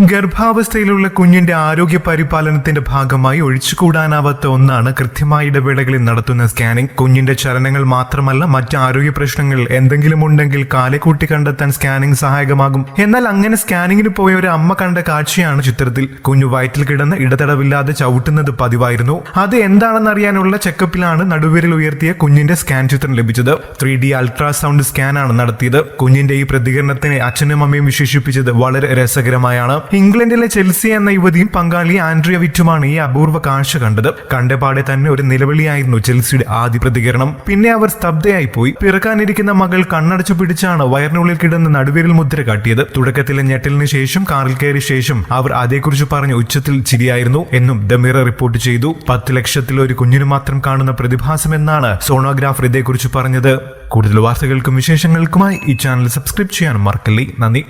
ഗർഭാവസ്ഥയിലുള്ള കുഞ്ഞിന്റെ ആരോഗ്യ പരിപാലനത്തിന്റെ ഭാഗമായി ഒഴിച്ചുകൂടാനാവാത്ത ഒന്നാണ് കൃത്യമായ ഇടവേളകളിൽ നടത്തുന്ന സ്കാനിംഗ്. കുഞ്ഞിന്റെ ചലനങ്ങൾ മാത്രമല്ല മറ്റ് ആരോഗ്യ പ്രശ്നങ്ങൾ എന്തെങ്കിലും ഉണ്ടെങ്കിൽ കാലെക്കൂട്ടി കണ്ടെത്താൻ സ്കാനിംഗ് സഹായകമാകും. എന്നാൽ അങ്ങനെ സ്കാനിങ്ങിന് പോയ ഒരു അമ്മ കണ്ട കാഴ്ചയാണ് ചിത്രത്തിൽ. കുഞ്ഞു വയറ്റിൽ കിടന്ന് ഇടതടവില്ലാതെ ചവിട്ടുന്നത് പതിവായിരുന്നു. അത് എന്താണെന്ന് അറിയാനുള്ള ചെക്കപ്പിലാണ് നടുവിരൽ ഉയർത്തിയ കുഞ്ഞിന്റെ സ്കാൻ ചിത്രം ലഭിച്ചത്. ത്രീ ഡി അൾട്രാസൗണ്ട് സ്കാനാണ് നടത്തിയത്. കുഞ്ഞിന്റെ ഈ പ്രതികരണത്തിനെ അച്ഛനും അമ്മയും വിശേഷിപ്പിച്ചത് വളരെ രസകരമായാണ്. ഇംഗ്ലണ്ടിലെ ചെൽസി എന്ന യുവതിയും പങ്കാളി ആൻഡ്രിയ വിറ്റുമാണ് ഈ അപൂർവ കാഴ്ച കണ്ടത്. കണ്ടപാടെ തന്നെ ഒരു നിലവിളിയായിരുന്നു ചെൽസിയുടെ ആദ്യ പ്രതികരണം. പിന്നെ അവർ സ്തബ്ധയായി പോയി. പിറക്കാനിരിക്കുന്ന മകൾ കണ്ണടച്ചു പിടിച്ചാണ് വയറിനുള്ളിൽ കിടന്ന് നടുവിരൽ മുദ്ര കാട്ടിയത്. തുടക്കത്തിലെ ഞെട്ടലിന് ശേഷം കാറിൽ കയറിയ ശേഷം അവർ അതേക്കുറിച്ച് പറഞ്ഞ ഉച്ചത്തിൽ ചിരിയായിരുന്നു. എന്നും ദ മിറർ റിപ്പോർട്ട് ചെയ്തു. പത്ത് ലക്ഷത്തിൽ ഒരു കുഞ്ഞിനു മാത്രം കാണുന്ന പ്രതിഭാസമെന്നാണ് സോണോഗ്രാഫർ ഇതേക്കുറിച്ച് പറഞ്ഞത്. കൂടുതൽ വാർത്തകൾക്കും വിശേഷങ്ങൾക്കുമായി ഈ ചാനൽ സബ്സ്ക്രൈബ് ചെയ്യാനും മറക്കല്ലേ. നന്ദി.